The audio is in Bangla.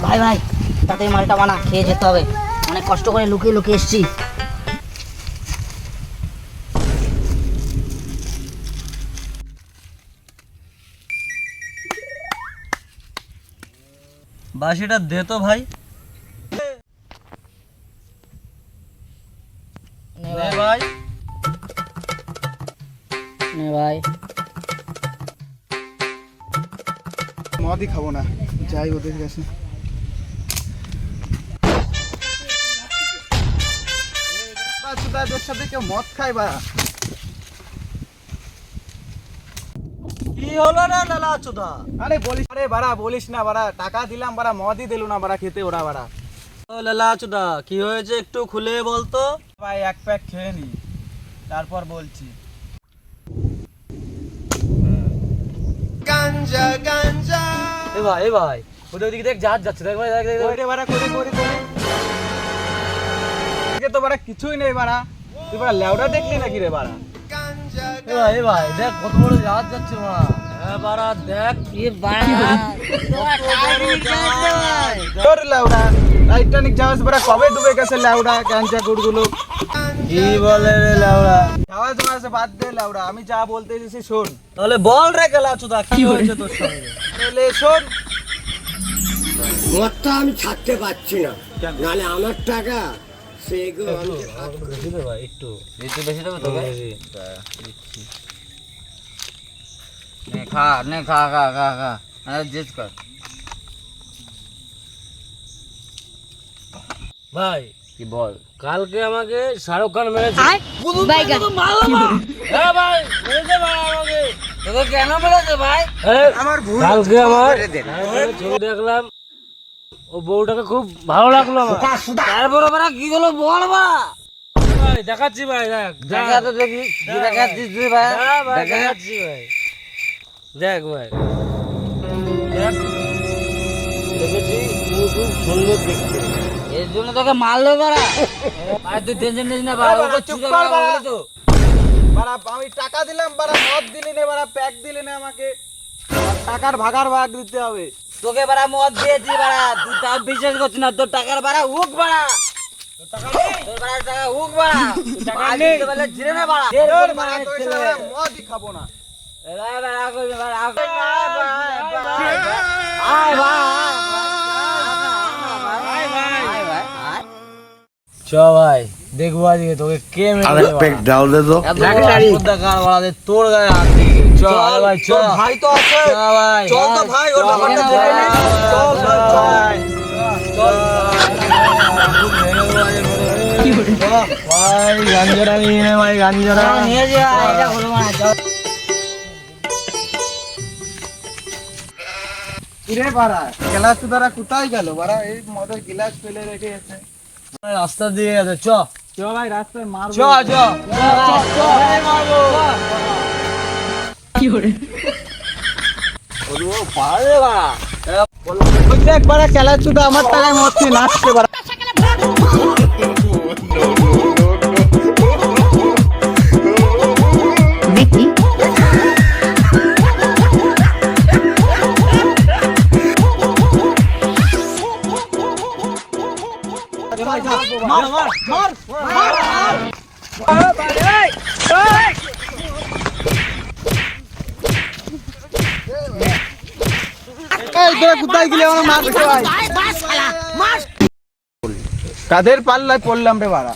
তাড়াতাড়ি মালটা বানা খেয়ে যেতে হবে। অনেক কষ্ট করে লুকিয়ে লুকিয়ে এসছি। বাসিটা দে তো ভাই। নে ভাই। ভাই। ভাই। মদই খাব না যাই ওদের কাছে। সাথে কেউ মদ খায় বা? কি হলো রে লালা চোদা? আরে বলিস আরে বাড়া বলিস না বাড়া। টাকা দিলাম বাড়া মদই দিল না বাড়া খেতে ওরা বাড়া। ও লালা চোদা কি হয়েছে একটু খুলে বলতো? ভাই এক প্যাক খেয়ে নি। তারপর বলছি। এ ভাই এ ভাই ওদের ওদিকে দেখ জাহাজ যাচ্ছে দেখ ভাই দেখ দেখ, দেখ। বাড়া করে করে করে তো বাড়া কিছুই নেই বাড়া। তুই বাড়া লেওড়া দেখলি নাকি রে বাড়া? এ ভাই এ ভাই দেখ কত বড় জাহাজ যাচ্ছে মা। হ্যাঁ বাড়া দেখ এ বাড়া। তোর লেওড়া টাইটানিক জাহাজ বাড়া কবে ডুবে গেছে লেওড়া গাঞ্জা গুড়গুলো? কি বলে রে লাউড়া? জাহাজ মাছ বাদ দে আমি যা বলতে এসেছি শোন। তাহলে বল রে গেলা চোদা কি হয়েছে তোর সঙ্গে? তাহলে শোন। মদটা আমি ছাড়তে পারছি না। নাহলে আমার টাকা বেশি ভাই একটু। একটু বেশি দেবে তো নে খা নে খা খা খা খা। আরে জিত কর। ভাই কি বল? কালকে আমাকে শাহরুখ খান মেরেছে। ভাই মেরেছে ভাই আমাকে। তোকে কেন বলেছে ভাই? আমার ভুল কালকে আমার ছবি দেখলাম। ও বউটাকে খুব ভালো লাগল আমার। তারপরে কি হলো বল ভাই দেখাচ্ছি ভাই দেখ দেখা। তো দেখি কি দেখাচ্ছিস তুই ভাই? ভাই দেখা দেখাচ্ছি ভাই। দেখ ভাই। দেখেছি? খুব সুন্দর দেখতে। এর জন্য তোকে মারলো বাড়া ভাই তুই টেনশন নিস না বাড়া ওকে চুপ চুপ কর কর বাড়া। তো বাড়া আমি টাকা দিলাম বাড়া মদ দিলি না বাড়া প্যাক দিলি না আমাকে। টাকার ভাগার ভাগ দিতে হবে। তোকে বাড়া মদ দিয়েছি বাড়া তুই তা বিশ্বাস করছিস না তোর টাকার বাড়া উক বাড়া চ ভাই দেখব আজকে তোকে কে মেরে তোর গায়ে হাত দিয়ে চ আয় ভাই চ ভাই তো আছে চল তো ভাই ওর চল, ব্যাপারটা চল, দেখে নে। চল, চল চল চল চল ভাই গাঞ্জাটা নিয়ে নে ভাই গাঞ্জাটা চল, নিয়ে যা এটা হলো মানে চল কিরে বাড়া গেলাস দ্বারা কোথায় গেল বাড়া এই মদের গিলাস ফেলে রেখে এসে রাস্তা দিয়ে আছে চ চ ভাই রাস্তায় মারবো চ চ দেখ বাড়া খেলা শুধু আমার টাকায় মদ খেয়ে নাচছে বাড়া দেখি মার মার মার মার এই তোরা কোথায় গেলে আমার মার ভাই কাদের পাল্লায় পড়লাম রে বাড়া